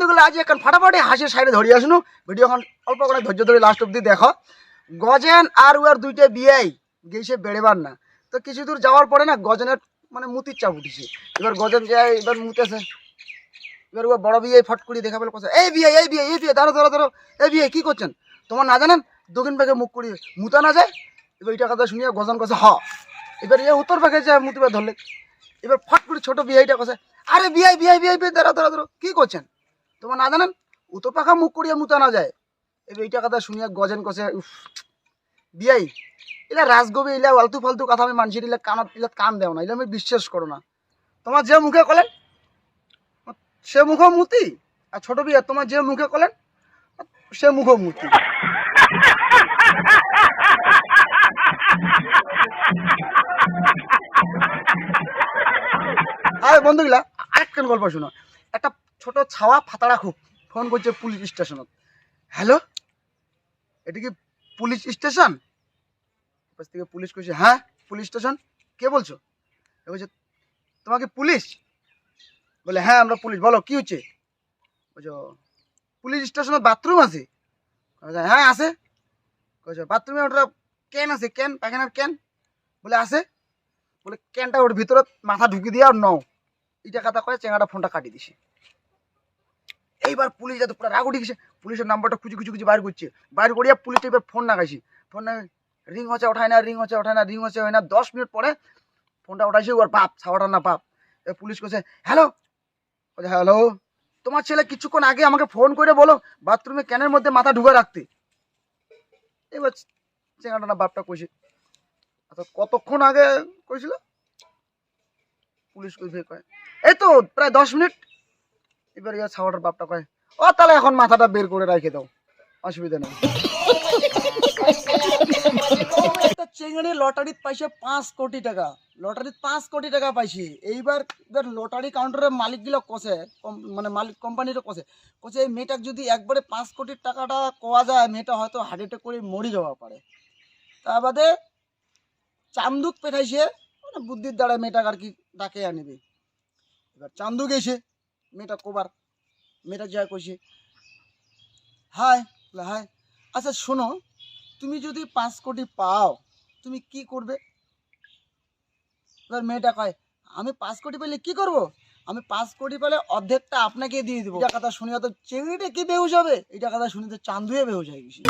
বন্ধুগুলো আজ এখন ফাটাফাটি হাসির সাইডে ধরিয়ে আসুন। ভিডিও এখন অল্প করে ধৈর্য ধরে লাস্ট অব্দি দেখো। গজেন আর উয়ার দুইটা বিয়াই গেছে বেড়েবার না। তো কিছু দূর যাওয়ার পরে না গজেনের মানে মুতির চাপ উঠিছে। এবার গজেন যায় এবার মুতেছে। এবার ও বড় বিয়ে ফট করে দেখা পেলে কথা এই বিয়ে এই বিয়ে এই বিয়ে দাঁড়ো দাঁড়ো দাঁড়ো এই বিয়ে, কি করছেন? তোমার না জানেন, দক্ষিণ পাকে মুখ করি মুতা না যায়? এবার এটা কথা শুনিয়ে গজন কাছে হ। এবার এ উত্তর পাকে যায় মুতিবার ধরলে, এবার ফট করে ছোট বিয়ে এটা কথা আরে বিয়ে বিয়ে বিয়ে বিয়ে দাঁড়া দাঁড়া দাঁড়ো কি করছেন? তোমার না জানেন উত্তর পাখা মুখ করিয়া মুতা না যায়। এবার এইটা কথা শুনিয়া গজেন কষে বিয়াই, এলা রাজগবি, এলা আলতু ফালতু কথা আমি মানুষের এলা কানত, এলা কান দেও না, এলা আমি বিশ্বাস করো না। তোমার যে মুখে কলেন, সে মুখ মুতি, আর ছোট বিয়া, তোমার যে মুখে কলেন, সে মুখ মুতি। আর বন্ধুগুলা, আরেকখান গল্প শুনো। একটা ছোট ছাওয়া ফাতাড়া খুব। ফোন করছে পুলিশ স্টেশনত। হ্যালো? এটা কি পুলিশ স্টেশন? থেকে পুলিশ কইছে হ্যাঁ পুলিশ স্টেশন। কে বলছো? বলছে, তোমাকে পুলিশ? বলে হ্যাঁ আমরা পুলিশ। বলো, কি হচ্ছে? বলছো, পুলিশ স্টেশনে বাথরুম আছে। হ্যাঁ আছে। বলছো, বাথরুমে ওটা ক্যান আছে, ক্যান, পায়খানার ক্যান? বলে, আছে। বলে, ক্যানটা ওর ভিতরে মাথা ঢুকি দিয়ে আর নও। এটা কথা কয়ে চেঙ্গাটা ফোনটা কাটিয়ে দিছে। এইবার পুলিশ যাতে পুরো রাগ উঠে গেছে, পুলিশের নাম্বারটা খুঁজে খুঁজে খুঁজে বাইর করছে। বাইর করিয়া পুলিশটা এবার ফোন লাগাইছি। ফোন রিং হচ্ছে, ওঠায় না রিং হচ্ছে, ওঠায় না রিং হচ্ছে, হয় না। দশ মিনিট পরে ফোনটা উঠাইছে ওর বাপ ছাওয়াটা না বাপ। পুলিশ করছে হ্যালো? হ্যালো? তোমার ছেলে কিছুক্ষণ আগে আমাকে ফোন করে বলো, বাথরুমে ক্যানের মধ্যে মাথা ঢুকে রাখতে। এবার চেঙ্গাটা না বাপটা কইছে আচ্ছা কতক্ষণ আগে কইছিল? পুলিশ কয় এই তো, প্রায় দশ মিনিট এবার ইয়ার ছাওয়াটার বাপটা কয়, ও, তাহলে এখন মাথাটা বের করে রেখে দাও, অসুবিধা নেই। চেঙ্গানি লটারিত পাইছে পাঁচ কোটি টাকা লটারিত পাঁচ কোটি টাকা পাইছি। এইবার এবার লটারি কাউন্টারের মালিকগুলো কষে মানে মালিক কোম্পানিটা কষে কষে এই মেয়েটাকে যদি একবারে পাঁচ কোটির টাকাটা কোয়া যায়, মেয়েটা হয়তো হার্ট অ্যাটাক করে মরে যাওয়া পারে। তা বাদে চান্দুক পেঠাইছে মানে বুদ্ধির দ্বারা মেয়েটাকে আর কি ডাকে আনিবে। এবার চান্দু গেছে মেয়েটা কোবার, মেয়েটা যা কইছে। Hi hi. আচ্ছা শোনো, তুমি যদি পাঁচ কোটি পাও, তুমি কি করবে? এবার মেয়েটা কয়, আমি পাঁচ কোটি পেলে কি করব? আমি পাঁচ কোটি পেলে অর্ধেকটা আপনাকে দিয়ে দিব। কথা শুনে তো চেংড়িটা কি বেহুশ হবে। এটা কথা শুনে তো চান্দুয়ে বেহুশ হয়ে গেছি.